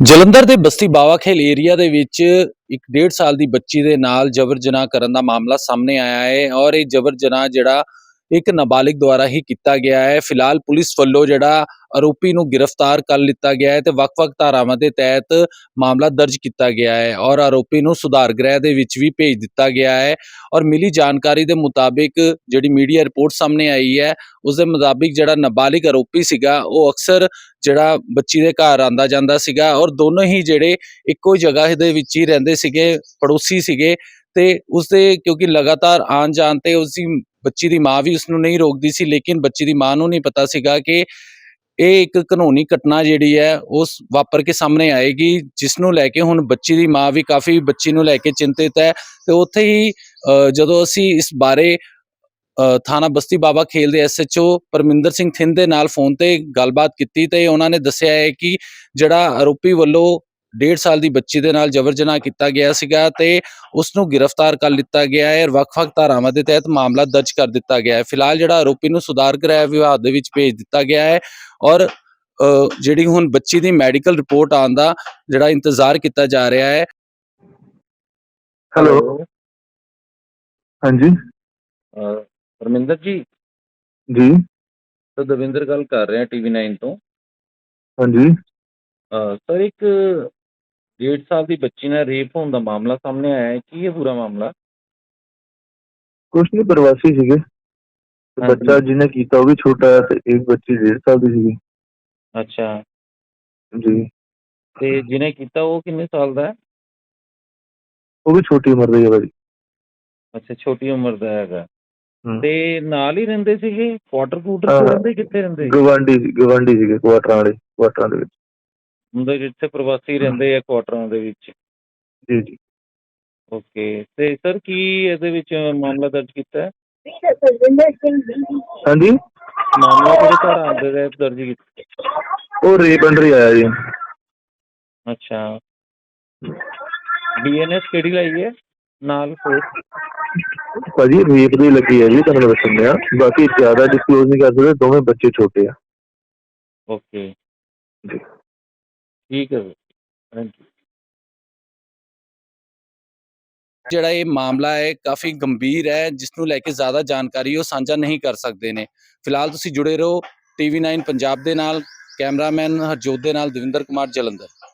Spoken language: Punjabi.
ਜਲੰਧਰ ਦੇ ਬਸਤੀ ਬਾਵਾਖੇਲ ਏਰੀਆ ਦੇ ਵਿੱਚ ਇੱਕ 1.5 ਸਾਲ ਦੀ ਬੱਚੀ ਦੇ ਨਾਲ ਜਬਰ ਜਨਾਹ ਕਰਨ ਦਾ ਮਾਮਲਾ ਸਾਹਮਣੇ ਆਇਆ ਹੈ ਔਰ ਇਹ ਜਬਰ ਜਨਾਹ ਜਿਹੜਾ ਇੱਕ ਨਾਬਾਲਿਗ ਦੁਆਰਾ ਹੀ ਕੀਤਾ ਗਿਆ ਹੈ। ਫਿਲਹਾਲ ਪੁਲਿਸ ਵੱਲੋਂ ਜਿਹੜਾ ਆਰੋਪੀ ਨੂੰ ਗ੍ਰਿਫਤਾਰ ਕਰ ਲਿੱਤਾ ਗਿਆ ਹੈ ਤੇ ਵੱਖ-ਵੱਖ ਧਾਰਾਵਾਂ ਦੇ ਤਹਿਤ ਮਾਮਲਾ ਦਰਜ ਕੀਤਾ ਗਿਆ ਹੈ ਔਰ ਆਰੋਪੀ ਨੂੰ ਸੁਧਾਰ ਗ੍ਰਹਿ ਦੇ ਵਿੱਚ ਵੀ ਭੇਜ ਦਿੱਤਾ ਗਿਆ ਹੈ ਔਰ ਮਿਲੀ ਜਾਣਕਾਰੀ ਦੇ ਮੁਤਾਬਿਕ ਜਿਹੜੀ ਮੀਡੀਆ ਰਿਪੋਰਟ ਸਾਹਮਣੇ ਆਈ ਹੈ ਉਸ ਦੇ ਮੁਤਾਬਿਕ ਜਿਹੜਾ ਨਾਬਾਲਿਗ ਆਰੋਪੀ ਸੀਗਾ, ਉਹ ਅਕਸਰ ਜਿਹੜਾ ਬੱਚੀ ਦੇ ਘਰ ਆਂਦਾ ਜਾਂਦਾ ਸੀਗਾ ਔਰ ਦੋਨੋਂ ਹੀ ਜਿਹੜੇ ਇੱਕੋ ਜਗ੍ਹਾ ਦੇ ਵਿੱਚ ਹੀ ਰਹਿੰਦੇ ਸੀਗੇ, ਪੜੋਸੀ ਸੀਗੇ ਤੇ ਉਸਦੇ ਕਿਉਂਕਿ ਲਗਾਤਾਰ ਆਣ ਜਾਣ ਤੇ ਉਸਦੀ ਬੱਚੀ ਦੀ ਮਾਂ ਵੀ ਉਸ ਨੂੰ ਨਹੀਂ ਰੋਕਦੀ ਸੀ ਲੇਕਿਨ ਬੱਚੀ ਦੀ ਮਾਂ ਨੂੰ ਨਹੀਂ ਪਤਾ ਸੀਗਾ ਕਿ ਇਹ ਇੱਕ ਕਾਨੂੰਨੀ ਘਟਨਾ ਜਿਹੜੀ ਹੈ ਉਸ ਵਾਪਰ ਕੇ ਸਾਹਮਣੇ ਆਏਗੀ ਜਿਸ ਨੂੰ ਲੈ ਕੇ ਹੁਣ ਬੱਚੀ ਦੀ ਮਾਂ ਵੀ ਕਾਫੀ ਬੱਚੀ ਨੂੰ ਲੈ ਕੇ ਚਿੰਤਿਤ ਹੈ। ਤੇ ਉੱਥੇ ਹੀ ਅ, ਜਦੋਂ ਅਸੀਂ ਇਸ ਬਾਰੇ ਅ, ਥਾਣਾ ਬਸਤੀ ਬਾਬਾ ਖੇਲ ਦੇ ਐਸਐਚਓ ਪਰਮਿੰਦਰ ਸਿੰਘ ਥਿੰਦ ਦੇ ਨਾਲ ਫੋਨ ਤੇ ਗੱਲਬਾਤ ਕੀਤੀ ਤੇ ਉਹਨਾਂ ਨੇ ਦੱਸਿਆ ਹੈ ਕਿ ਜਿਹੜਾ ਆਰੋਪੀ ਵੱਲੋਂ 1.5 ਸਾਲ ਦੀ ਬੱਚੀ ਦੇ ਨਾਲ ਜਬਰ ਜਨਾਹ ਕੀਤਾ ਗਿਆ ਸੀਗਾ ਤੇ ਉਸ ਨੂੰ ਗ੍ਰਿਫਤਾਰ ਕਰ ਲਿੱਤਾ ਗਿਆ ਹੈ ਔਰ ਵੱਖ-ਵੱਖ ਧਾਰਾਵਾਂ ਦੇ ਤਹਿਤ ਮਾਮਲਾ ਦਰਜ ਕਰ ਦਿੱਤਾ ਗਿਆ ਹੈ। ਫਿਲਹਾਲ ਜਿਹੜਾ ਆਰੋਪੀ ਨੂੰ ਸੁਧਾਰ ਗ੍ਰਹਿ ਵਿਭਾਗ ਦੇ ਵਿੱਚ ਭੇਜ ਦਿੱਤਾ ਗਿਆ ਹੈ ਔਰ ਜਿਹੜੀ ਹੁਣ ਬੱਚੀ ਦੀ ਮੈਡੀਕਲ ਰਿਪੋਰਟ ਆਉਣ ਦਾ ਜਿਹੜਾ ਇੰਤਜ਼ਾਰ ਕੀਤਾ ਜਾ ਰਿਹਾ ਹੈ। ਹੈਲੋ। ਹਾਂਜੀ। ਪਰਮਿੰਦਰ ਜੀ। ਜੀ। ਤਾਂ ਦਵਿੰਦਰ ਗੱਲ ਕਰ ਰਿਹਾ ਟੀਵੀ 9 ਤੋਂ। ਹਾਂਜੀ। ਸਰ ਇੱਕ 1.5 ਸਾਲ ਦੀ ਬੱਚੀ ਨਾਲ ਰੇਪ ਹੋਣ ਦਾ ਮਾਮਲਾ ਸਾਹਮਣੇ ਆਇਆ ਹੈ ਕੀ ਇਹ ਪੂਰਾ ਮਾਮਲਾ? ਕੁਛ ਨਹੀਂ ਪ੍ਰਵਾਸੀ ਸੀਗੇ। ਤੇ ਹਾਂਜੀ। ਬੱਚਾ ਜਿਹਨੇ ਕੀਤਾ ਉਹ ਵੀ ਛੋਟਾ ਹੈ ਤੇ ਇੱਕ ਬੱਚੀ 1.5 ਸਾਲ ਦੀ ਸੀਗੀ। ਅੱਛਾ। ਜੀ। ਤੇ ਜਿਹਨੇ ਕੀਤਾ ਉਹ ਕਿੰਨੇ ਸਾਲ ਦਾ ਹੈ? ਉਹ ਵੀ ਛੋਟੀ ਉਮਰ ਦੀ ਹੈ ਭਾਜੀ। ਅੱਛਾ ਛੋਟੀ ਉਮਰ ਦਾ ਹੈਗਾ। ਹਮ। ਤੇ ਨਾਲ ਹੀ ਰਹਿੰਦੇ ਸੀਗੇ? ਕੁਆਟਰ ਕੁਆਟਰ ਹਾਂ। ਰਹਿੰਦੇ ਕਿੱਥੇ ਰਹਿੰਦੇ? ਗਵਾਂਢੀ ਗਵਾਂਢੀ ਸੀਗੇ ਕੁਆਟਰਾਂ ਵਾਲੇ ਕੁਆਟਰਾਂ ਦੇ ਵਿੱਚ। ਹੁੰਦੇ ਜਿੱਥੇ ਪ੍ਰਵਾਸੀ ਰਹਿੰਦੇ ਆ ਕੁਆਟਰਾਂ ਦੇ ਵਿੱਚ। ਜੀ ਜੀ। ਓਕੇ ਤੇ ਸਰ ਕੀ ਇਹਦੇ ਵਿੱਚ ਮਾਮਲਾ ਦਰਜ ਕੀਤਾ? ਹੈ ਹਾਂਜੀ? ਮਾਮਲਾ ਕਿਹੜੇ ਧਾਰਾ ਦੇ ਤਹਿਤ ਦਰਜ ਕੀਤਾ? ਉਹ ਰੇਪ ਅੰਡਰ ਆਇਆ ਜੀ। ਅੱਛਾ। ਡੀਐਨਐਸ ਕਿਹੜੀ ਲਾਈ ਹੈ? ਨਾਲ ਹੋਰ? ਭਾਜੀ ਰੇਪ ਦੀ ਲੱਗੀ ਹੈ ਜੀ ਤੁਹਾਨੂੰ ਮੈਂ ਦੱਸਣਿਆ ਬਾਕੀ ਜ਼ਿਆਦਾ ਡਿਸਕਲੋਜ਼ ਨਹੀਂ ਕਰ ਸਕਦੇ ਦੋਵੇਂ ਬੱਚੇ ਛੋਟੇ ਆ। ਓਕੇ ਜੀ। ਠੀਕ ਹੈ ਥੈਂਕ ਯੂ ਜਿਹੜਾ ਇਹ ਮਾਮਲਾ ਹੈ ਕਾਫੀ ਗੰਭੀਰ ਹੈ ਜਿਸ ਨੂੰ ਲੈ ਕੇ ਜ਼ਿਆਦਾ ਜਾਣਕਾਰੀ ਉਹ ਸਾਂਝਾ ਨਹੀਂ ਕਰ ਸਕਦੇ ਨੇ। ਫਿਲਹਾਲ ਤੁਸੀਂ ਜੁੜੇ ਰਹੋ ਟੀਵੀ 9 ਪੰਜਾਬ ਦੇ ਨਾਲ, ਕੈਮਰਾਮੈਨ ਹਰਜੋਤ ਦੇ ਨਾਲ ਦਵਿੰਦਰ ਕੁਮਾਰ ਜਲੰਧਰ।